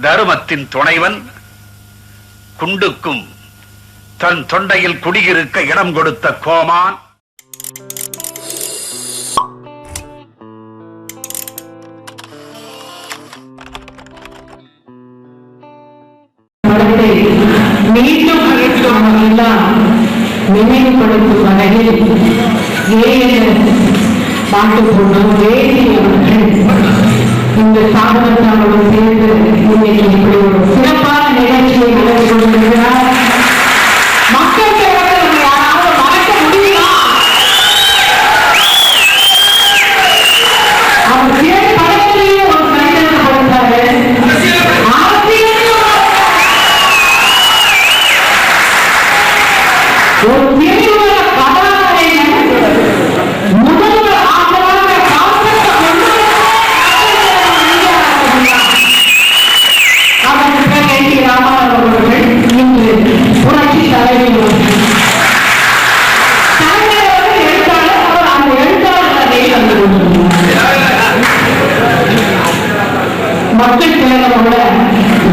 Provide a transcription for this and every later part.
தருமத்தின் துணைவன் குண்டுக்கும் தன் தொண்டையில் குடியிருக்க இடம் கொடுத்த கோமான். மீண்டும் அழைத்தோம் எல்லாம் நினைவுபடுத்தும் வகையில் பாட்டு போனோம் வேறு இந்த சாதனத்தாரோடு சேர்ந்து movimento de clorofila para negativo, negativo.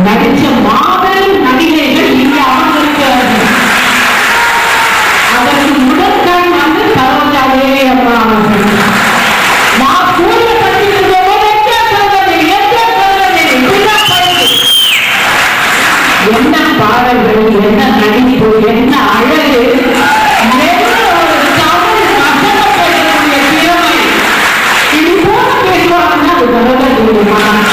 நடிச்ச மாபெரும் நடிகைகள் இங்கே அமர்ந்திருக்கிறார்கள் அதற்கு முதல் கண் வந்து சரோஜா தேவி அம்மா அவர்கள். நான் சூரிய என்ன பாடல்கள் என்ன நடிப்பு என்ன அழகு Thank you.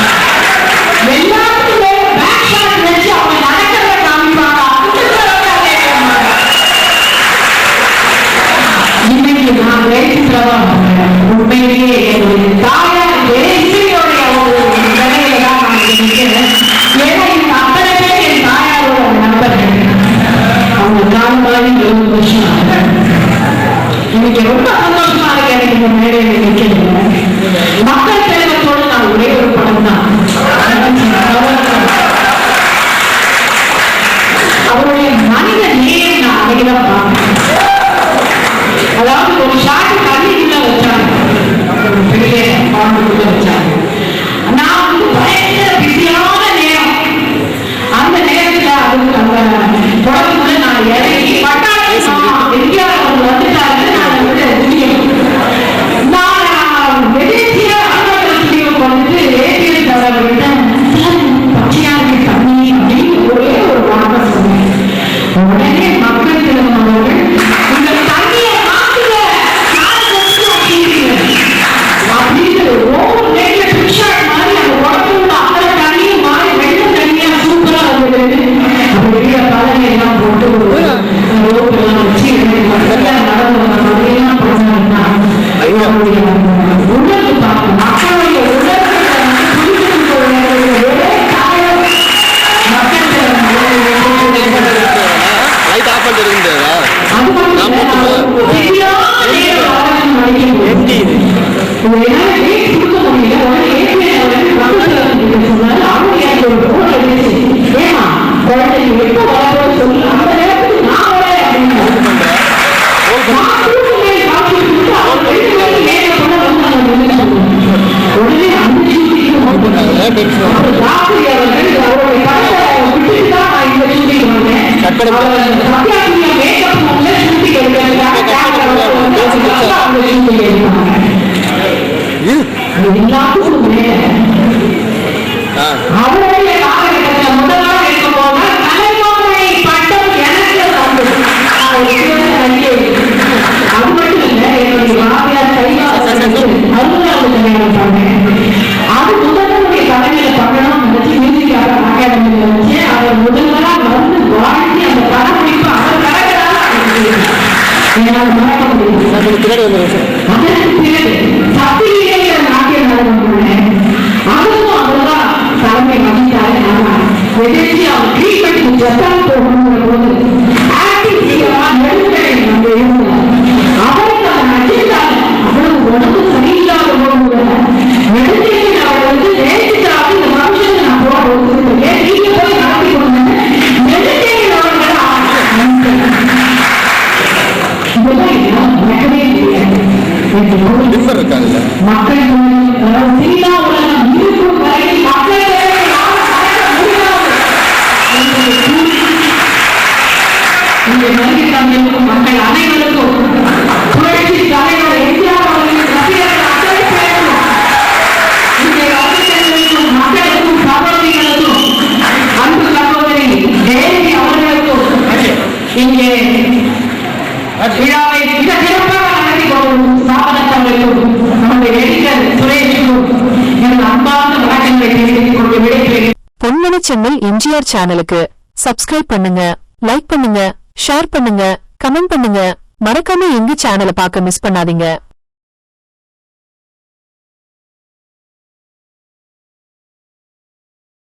மக்கள் செல்வத்தோடு நான் ஒரே ஒரு படம் தான் அவருடைய மனித நேயம் நான் அன்னைக்குதான் பார்க்கணும் அதாவது ஒரு ஷாட்டு கல்வி உள்ள வச்சாங்க பெரிய பாண்டு Yeah. ಕಡೆ ಒಂದು ನಿಮಿಷ ಆಗಲೂ ಅದರ ತಾಳ್ಮೆ ಮಾಡಿದ್ದಾರೆ ವಿದೇಶಿ ಅವ್ರು ಟ್ರೀಟ್ಮೆಂಟ್ ಜೊತೆ ಹೋಗೋಣ இங்கே வருகை தந்திருக்கும் மக்கள் அனைவருக்கும் புரட்சி தலைவர் எம்ஜிஆர் இங்கே விழாவை மிக சிறப்பாக நடத்தி கொண்டிருக்கும் நம்முடைய எடிட்டர் சுரேஷுக்கும் எனது அன்பார்ந்த வணக்கங்களை தெரிவித்துக் கொண்டு விடைபெறுகிறேன். பொன்மன செம்மல் எம்ஜிஆர் சேனலுக்கு சப்ஸ்கிரைப் பண்ணுங்க லைக் பண்ணுங்க ஷேர் பண்ணுங்க கமெண்ட் பண்ணுங்க. மறக்காம எங்க சேனலை பார்க்க மிஸ் பண்ணாதீங்க.